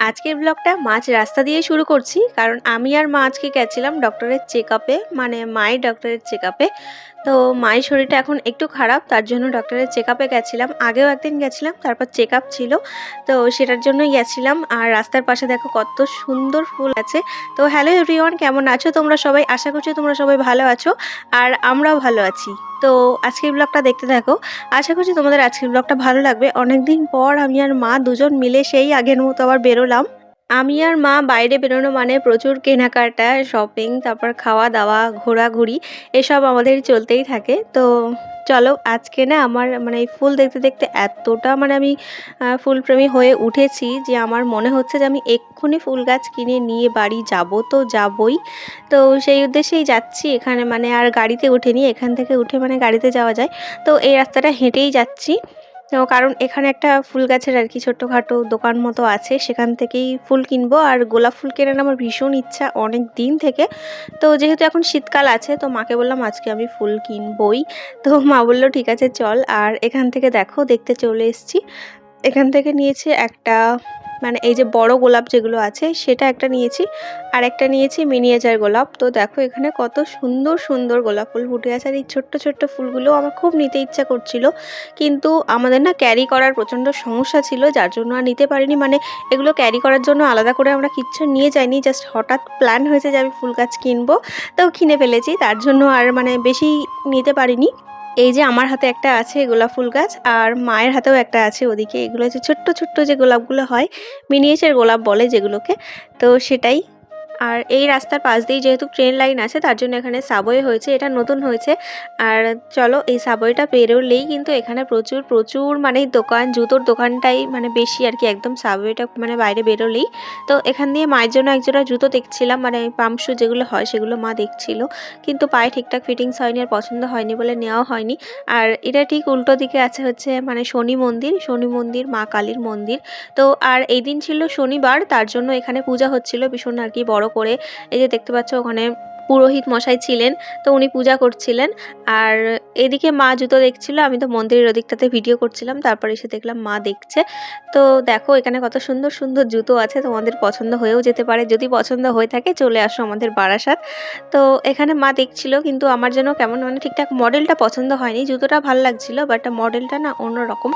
আজকের ব্লগটা মাছ রাস্তা দিয়ে শুরু করছি, কারণ আমি আর মা আজকে গেছিলাম ডক্টরের চেক মানে মায়ের ডক্টরের চেক তো মায়ের শরীরটা এখন একটু খারাপ, তার জন্য ডক্টরের চেক আপে গেছিলাম। আগেও একদিন গেছিলাম, তারপর চেক আপ ছিল। তো সেটার জন্যই গেছিলাম। আর রাস্তার পাশে দেখো কত সুন্দর ফুল আছে। তো হ্যালো এভরিওয়ান কেমন আছো? তোমরা সবাই, আশা করছি তোমরা সবাই ভালো আছো। আর আমরাও ভালো আছি। তো আজকের ব্লগটা দেখতে থাকো। আশা করছি তোমাদের আজকের ব্লগটা ভালো লাগবে। অনেকদিন পর আমি আর মা দুজন মিলে সেই আগের মতো আবার বেরোলাম। আমি আর মা বাইরে বেরোনো মানে প্রচুর কেনাকাটা শপিং তারপর খাওয়া দাওয়া ঘোরাঘুরি, এসব আমাদের চলতেই থাকে। তো চলো, আজকে না আমার মানে এই ফুল দেখতে দেখতে এতটা মানে আমি ফুলপ্রেমী হয়ে উঠেছি যে আমার মনে হচ্ছে যে আমি এক্ষুনি ফুল গাছ কিনে নিয়ে বাড়ি যাব তো যাবই। তো সেই উদ্দেশ্যেই যাচ্ছি এখানে মানে আর গাড়িতে উঠেনি এখান থেকে উঠে মানে গাড়িতে যাওয়া যায়। তো এই রাস্তাটা হেঁটেই যাচ্ছি। তো কারণ এখানে একটা ফুল গাছের আর কি ছোট্টখাটো দোকান মতো আছে, সেখান থেকেই ফুল কিনবো। আর গোলাপ ফুল কেনার আমার ভীষণ ইচ্ছা অনেক দিন থেকে। তো যেহেতু এখন শীতকাল আছে, তো মাকে বললাম আজকে আমি ফুল কিনবই। তো মা বলল, ঠিক আছে, চল। আর এখান থেকে দেখো, দেখতে চলে এসেছি। এখান থেকে নিয়েছি একটা মানে এই যে বড় গোলাপ যেগুলো আছে, সেটা একটা নিয়েছি। আর একটা নিয়েছি মিনিয়েচার গোলাপ। তো দেখো এখানে কত সুন্দর সুন্দর গোলাপ ফুল ফুটে আছে। আর এই ছোট্ট ছোট্ট ফুলগুলো আমার খুব নিতে ইচ্ছা করছিল। কিন্তু আমাদের না ক্যারি করার প্রচণ্ড সমস্যা ছিল, যার জন্য আর নিতে পারিনি। মানে এগুলো ক্যারি করার জন্য আলাদা করে আমরা কিচ্ছু নিয়ে যাইনি। জাস্ট হঠাৎ প্ল্যান হয়েছে যে আমি ফুল গাছ কিনবো। তো কিনে ফেলেছি। তার জন্য আর মানে বেশি নিতে পারিনি। এই যে আমার হাতে একটা আছে গোলাপ ফুল গাছ, আর মায়ের হাতেও একটা আছে ওদিকে। এগুলো হচ্ছে ছোট্ট ছোট্ট যে গোলাপগুলো হয় মিনিয়েচার গোলাপ বলে যেগুলোকে। তো সেটাই আর এই রাস্তার পাশ দিয়ে যেহেতু ট্রেন লাইন আছে, তার জন্য এখানে সাবওয়ে হয়েছে, এটা নতুন হয়েছে। আর চলো, এই সাবওয়েটা পেরোলেই কিন্তু এখানে প্রচুর প্রচুর মানে দোকান, জুতোর দোকানটাই মানে বেশি আর কি, একদম সাবওয়েটা মানে বাইরে বেরোলেই। তো এখান দিয়ে মায়ের জন্য একজোড়া জুতো দেখছিলাম মানে পাম্প শু যেগুলো হয় সেগুলো মা দেখছিল। কিন্তু পায়ে ঠিকঠাক ফিটিংস হয়নি আর পছন্দ হয়নি বলে নেওয়া হয়নি। আর এটা ঠিক উল্টো দিকে আছে হচ্ছে মানে শনি মন্দির শনি মন্দির, মা কালীর মন্দির। তো আর এই দিন ছিল শনিবার, তার জন্য এখানে পূজা হচ্ছিল, ভীষণ আর কি বড় করে, এই যে দেখতে পাচ্ছ ওখানে পুরোহিত মশাই ছিলেন, তো উনি পূজা করছিলেন। আর এদিকে মা জুতো দেখছিল, আমি তো মন্দিরের ওদিকটাতে ভিডিও করছিলাম, তারপর এসে দেখলাম মা দেখছে। তো দেখো এখানে কত সুন্দর সুন্দর জুতো আছে, তোমাদের পছন্দ হয়েও যেতে পারে, যদি পছন্দ হয়ে থাকে চলে আসো আমাদের বারাসাত। তো এখানে মা দেখছিল, কিন্তু আমার জন্য কেমন মানে ঠিকঠাক মডেলটা পছন্দ হয়নি, জুতোটা ভালো লাগছিল বাট মডেলটা না অন্যরকম।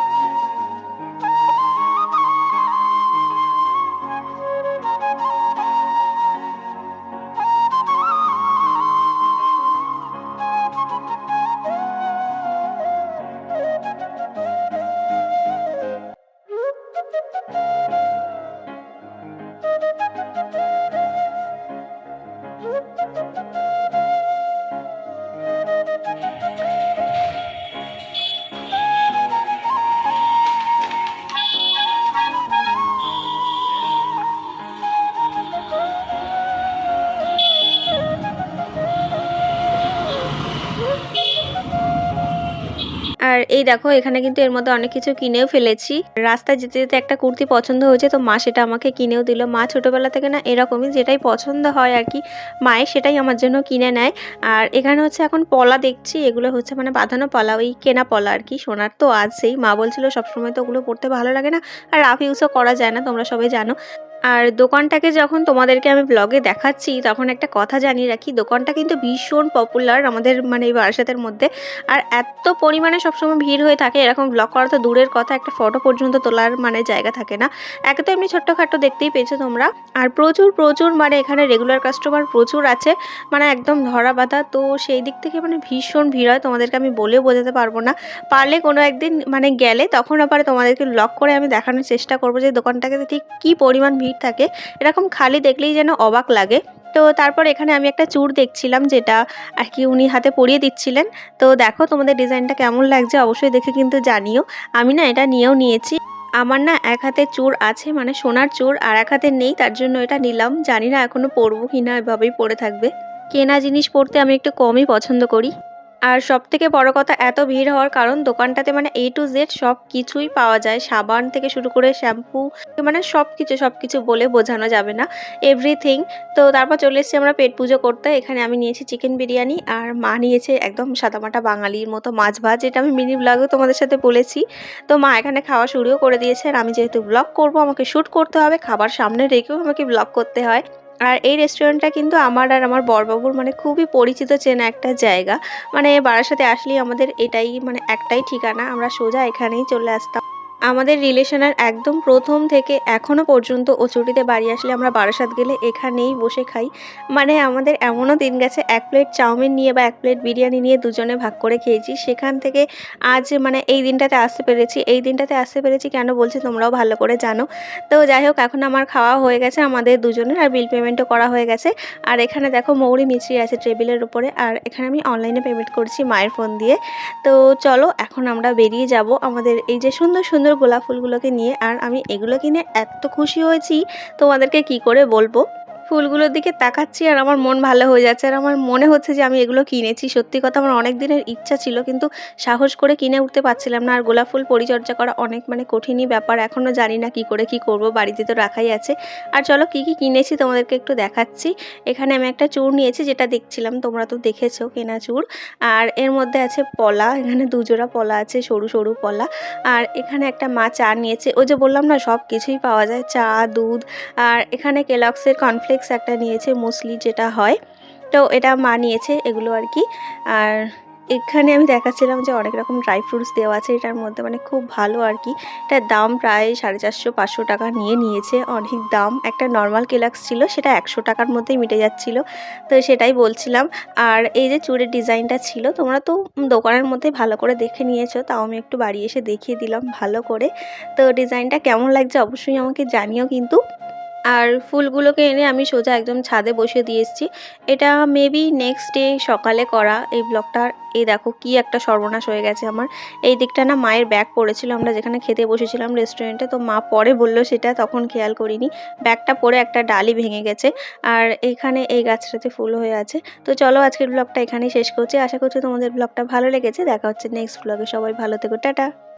আর এই দেখো, এখানে কিন্তু এর মধ্যে অনেক কিছু কিনেও ফেলেছি। রাস্তায় যেতে যেতে একটা কুর্তি পছন্দ হয়েছে, তো মা সেটা আমাকে কিনেও দিল। মা ছোটবেলা থেকে না এরকমই যেটাই পছন্দ হয় আর কি, মায়ের সেটাই আমার জন্য কিনে নেয়। আর এখানে হচ্ছে এখন পলা দেখছি, এগুলো হচ্ছে মানে বাঁধানো পলা, ওই কেনা পলা আর কি, সোনার তো আছেই। মা বলছিল সবসময় তো ওগুলো পড়তে ভালো লাগে না, আর রাফ ইউজও করা যায় না, তোমরা সবাই জানো। আর দোকানটাকে যখন তোমাদেরকে আমি ব্লগে দেখাচ্ছি, তখন একটা কথা জানিয়ে রাখি, দোকানটা কিন্তু ভীষণ পপুলার আমাদের মানে এই বারাসাতের মধ্যে। আর এত পরিমাণে সবসময় ভিড় হয়ে থাকে, এরকম ব্লগ করা তো দূরের কথা, একটা ফটো পর্যন্ত তোলার মানে জায়গা থাকে না। একে তো এমনি ছোট্টখাটো দেখতেই পেয়েছ তোমরা। আর প্রচুর প্রচুর মানে এখানে রেগুলার কাস্টমার প্রচুর আছে মানে একদম ধরা বাঁধা তো সেই দিক থেকে মানে ভীষণ ভিড় হয়, তোমাদেরকে আমি বলেও বোঝাতে পারব না। পারলে কোনো একদিন মানে গেলে তখন আবার তোমাদেরকে ব্লগ করে আমি দেখানোর চেষ্টা করব যে দোকানটাকে ঠিক কী পরিমাণ ভিড় থাকে। এরকম খালি দেখলেই যেন অবাক লাগে। তো তারপর এখানে আমি একটা চূড় দেখছিলাম যেটা আর কি উনি হাতে পরিয়ে দিচ্ছিলেন। তো দেখো তোমাদের ডিজাইনটা কেমন লাগছে, অবশ্যই দেখে কিন্তু জানিও। আমি না এটা নিয়েও নিয়েছি। আমার না এক হাতে চূড় আছে মানে সোনার চূড় আর এক হাতে নেই, তার জন্য এটা নিলাম। জানি না এখনও পরবো কি না এভাবেই পরে থাকবে। কেনা জিনিস পরতে আমি একটু কমই পছন্দ করি। আর সব থেকে বড় কথা, এত ভিড় হওয়ার কারণ দোকানটাতে মানে এ টু জেড সব কিছুই পাওয়া যায়। সাবান থেকে শুরু করে শ্যাম্পু মানে সব কিছু সব কিছু বলে বোঝানো যাবে না। এভরিথিং তো তারপর চলে এসেছি আমরা পেট পুজো করতে। এখানে আমি নিয়েছি চিকেন বিরিয়ানি আর মা নিয়েছে একদম সাদামাটা বাঙালির মতো মাছ ভাজ যেটা আমি মিনি ব্লগেও তোমাদের সাথে বলেছি। তো মা এখানে খাওয়া শুরুও করে দিয়েছে আর আমি যেহেতু ব্লগ করব, আমাকে শ্যুট করতে হবে, খাবার সামনে রেখেও আমাকে ব্লগ করতে হয়। আর এই রেস্টুরেন্টটা কিন্তু আমার আর আমার বরবাবুর মানে খুবই পরিচিত চেনা একটা জায়গা। মানে বারাসাতে আসলেই আমাদের এটাই মানে একটাই ঠিকানা। আমরা সোজা এখানেই চলে আসতাম। আমাদের রিলেশনের একদম প্রথম থেকে এখনও পর্যন্ত ও ছুটিতে বাড়ি আসলে আমরা বারাসাত গেলে এখানেই বসে খাই। মানে আমাদের এমনও দিন গেছে, এক প্লেট চাউমিন নিয়ে বা এক প্লেট বিরিয়ানি নিয়ে দুজনে ভাগ করে খেয়েছি। সেখান থেকে আজ মানে এই দিনটাতে আসতে পেরেছি। এই দিনটাতে আসতে পেরেছি কেন বলছি তোমরাও ভালো করে জানো। তো যাই হোক, এখন আমার খাওয়া হয়ে গেছে আমাদের দুজনের আর বিল পেমেন্টও করা হয়ে গেছে। আর এখানে দেখো মৌরি মিছরি আছে টেবিলের উপরে। আর এখানে আমি অনলাইনে পেমেন্ট করছি মায়ের ফোন দিয়ে। তো চলো, এখন আমরা বেরিয়ে যাব আমাদের এই যে সুন্দর সুন্দর গোলাপ ফুলগুলোকে নিয়ে আর আমি এগুলো কিনে এত খুশি হয়েছি তোমাদেরকে কি করে বলব? ফুলগুলোর দিকে তাকাচ্ছি আর আমার মন ভালো হয়ে যাচ্ছে আর আমার মনে হচ্ছে যে আমি এগুলো কিনেছি। সত্যি কথা আমার অনেক দিনের ইচ্ছা ছিল কিন্তু সাহস করে কিনে উঠতে পারছিলাম না আর গোলাপ ফুল পরিচর্যা করা অনেক মানে কঠিনই ব্যাপার। এখনও জানি না কি করে কি করব, বাড়িতে তো রাখাই আছে। আর চলো কি কি কিনেছি তোমাদেরকে একটু দেখাচ্ছি। এখানে আমি একটা চূড় নিয়েছি যেটা দেখছিলাম, তোমরা তো দেখেছ কেনা চূড় আর এর মধ্যে আছে পলা, এখানে দুজোড়া পলা আছে, সরু সরু পলা। আর এখানে একটা মা চা নিয়েছে। ও যে বললাম না সব কিছুই পাওয়া যায়, চা, দুধ। আর এখানে কেলক্সের কর্নফ্লেক্স একটা নিয়েছে মুসলি যেটা হয়। তো এটা মা নিয়েছে এগুলো আর কি। আর এখানে আমি দেখাচ্ছিলাম যে অনেক রকম ড্রাই ফ্রুটস দেওয়া আছে। এটার মধ্যে মানে খুব ভালো আর কি। এটার দাম প্রায় সাড়ে চারশো, পাঁচশো টাকা নিয়ে নিয়েছে। অনেক দাম। একটা নর্মাল কেলাক্স ছিল, সেটা একশো টাকার মধ্যেই মিটে যাচ্ছিল। তো সেটাই বলছিলাম। আর এই যে চুড়ের ডিজাইনটা ছিল, তোমরা তো দোকানের মধ্যে ভালো করে দেখে নিয়েছো, তাও আমি একটু বাড়ি এসে দেখিয়ে দিলাম ভালো করে। তো ডিজাইনটা কেমন লাগছে অবশ্যই আমাকে জানিও কিন্তু। আর ফুলগুলোকে এনে আমি সোজা একদম ছাদে বসিয়ে দিয়ে এসেছি। এটা মেবি নেক্সট ডে সকালে করা এই ব্লগটা এই দেখো কি একটা সর্বনাশ হয়ে গেছে আমার। এই দিকটা না মায়ের ব্যাগ পড়েছিল আমরা যেখানে খেতে বসেছিলাম রেস্টুরেন্টে তো মা পরে বলল সেটা, তখন খেয়াল করিনি। ব্যাগটা পরে একটা ডালি ভেঙে গেছে, আর এখানে এই গাছটাতে ফুল হয়ে আছে। তো চলো আজকের ব্লগটা এখানেই শেষ করছি। আশা করছি তোমাদের ব্লগটা ভালো লেগেছে। দেখা হচ্ছে নেক্সট ব্লগে সবাই ভালো থেকো। টাটা!